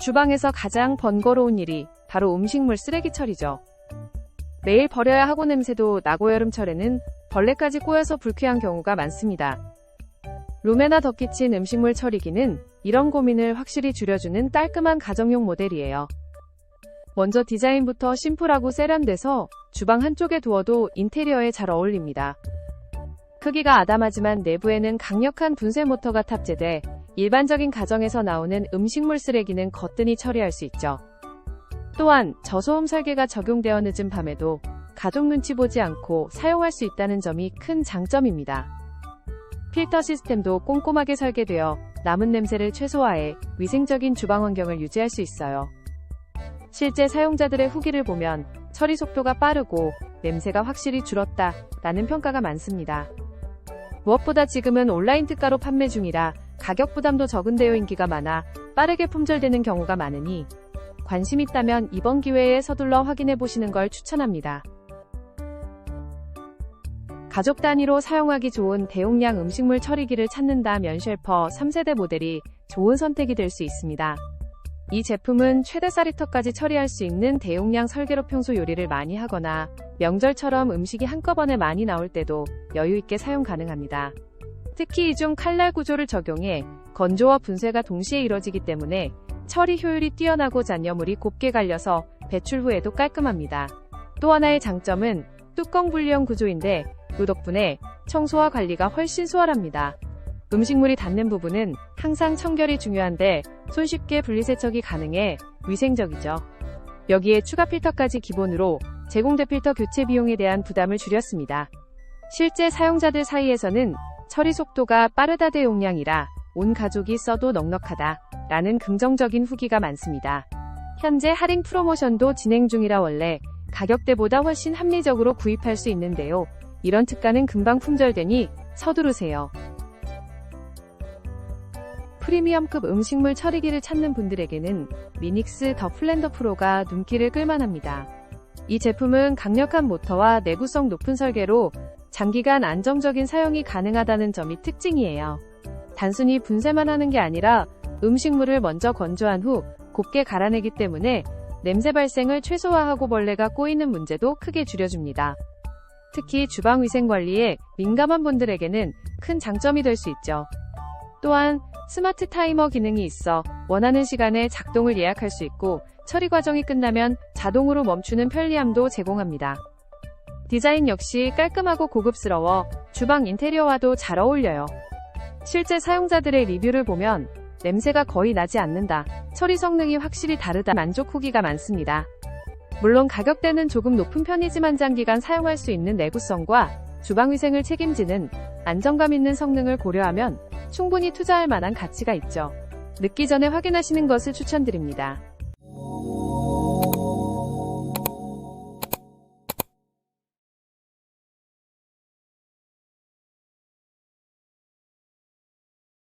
주방에서 가장 번거로운 일이 바로 음식물 쓰레기 처리죠. 매일 버려야 하고 냄새도 나고 여름철에는 벌레까지 꼬여서 불쾌한 경우가 많습니다. 룸에나 덧끼친 음식물 처리기는 이런 고민을 확실히 줄여주는 깔끔한 가정용 모델이에요. 먼저 디자인부터 심플하고 세련돼서 주방 한쪽에 두어도 인테리어에 잘 어울립니다. 크기가 아담하지만 내부에는 강력한 분쇄 모터가 탑재돼 일반적인 가정에서 나오는 음식물 쓰레기는 거뜬히 처리할 수 있죠. 또한 저소음 설계가 적용되어 늦은 밤에도 가족 눈치 보지 않고 사용할 수 있다는 점이 큰 장점입니다. 필터 시스템도 꼼꼼하게 설계되어 남은 냄새를 최소화해 위생적인 주방 환경을 유지할 수 있어요. 실제 사용자들의 후기를 보면 처리 속도가 빠르고 냄새가 확실히 줄었다 라는 평가가 많습니다. 무엇보다 지금은 온라인 특가로 판매 중이라 가격 부담도 적은 데요 인기가 많아 빠르게 품절되는 경우가 많으니 관심 있다면 이번 기회에 서둘러 확인해 보시는 걸 추천합니다. 가족 단위로 사용하기 좋은 대용량 음식물 처리기를 찾는다면 쉘퍼 3세대 모델이 좋은 선택이 될 수 있습니다. 이 제품은 최대 4리터까지 처리할 수 있는 대용량 설계로 평소 요리를 많이 하거나 명절처럼 음식이 한꺼번에 많이 나올 때도 여유있게 사용 가능합니다. 특히 이중 칼날 구조를 적용해 건조와 분쇄가 동시에 이뤄지기 때문에 처리 효율이 뛰어나고 잔여물이 곱게 갈려서 배출 후에도 깔끔합니다. 또 하나의 장점은 뚜껑 분리형 구조인데 이 덕분에 청소와 관리가 훨씬 수월합니다. 음식물이 닿는 부분은 항상 청결이 중요한데 손쉽게 분리세척이 가능해 위생적이죠. 여기에 추가 필터까지 기본으로 제공된 필터 교체 비용에 대한 부담을 줄였습니다. 실제 사용자들 사이에서는 처리 속도가 빠르다 대용량이라 온 가족이 써도 넉넉하다 라는 긍정적인 후기가 많습니다. 현재 할인 프로모션도 진행 중이라 원래 가격대보다 훨씬 합리적으로 구입할 수 있는데요. 이런 특가는 금방 품절되니 서두르세요. 프리미엄급 음식물 처리기를 찾는 분들에게는 미닉스 더 플랜더 프로가 눈길을 끌만합니다. 이 제품은 강력한 모터와 내구성 높은 설계로 장기간 안정적인 사용이 가능하다는 점이 특징이에요. 단순히 분쇄만 하는 게 아니라 음식물을 먼저 건조한 후 곱게 갈아내기 때문에 냄새 발생을 최소화하고 벌레가 꼬이는 문제도 크게 줄여줍니다. 특히 주방 위생 관리에 민감한 분들에게는 큰 장점이 될 수 있죠. 또한 스마트 타이머 기능이 있어 원하는 시간에 작동을 예약할 수 있고 처리 과정이 끝나면 자동으로 멈추는 편리함도 제공합니다. 디자인 역시 깔끔하고 고급스러워 주방 인테리어와도 잘 어울려요. 실제 사용자들의 리뷰를 보면 냄새가 거의 나지 않는다. 처리 성능이 확실히 다르다. 만족 후기가 많습니다. 물론 가격대는 조금 높은 편이지만 장기간 사용할 수 있는 내구성과 주방 위생을 책임지는 안정감 있는 성능을 고려하면 충분히 투자할 만한 가치가 있죠. 늦기 전에 확인하시는 것을 추천드립니다.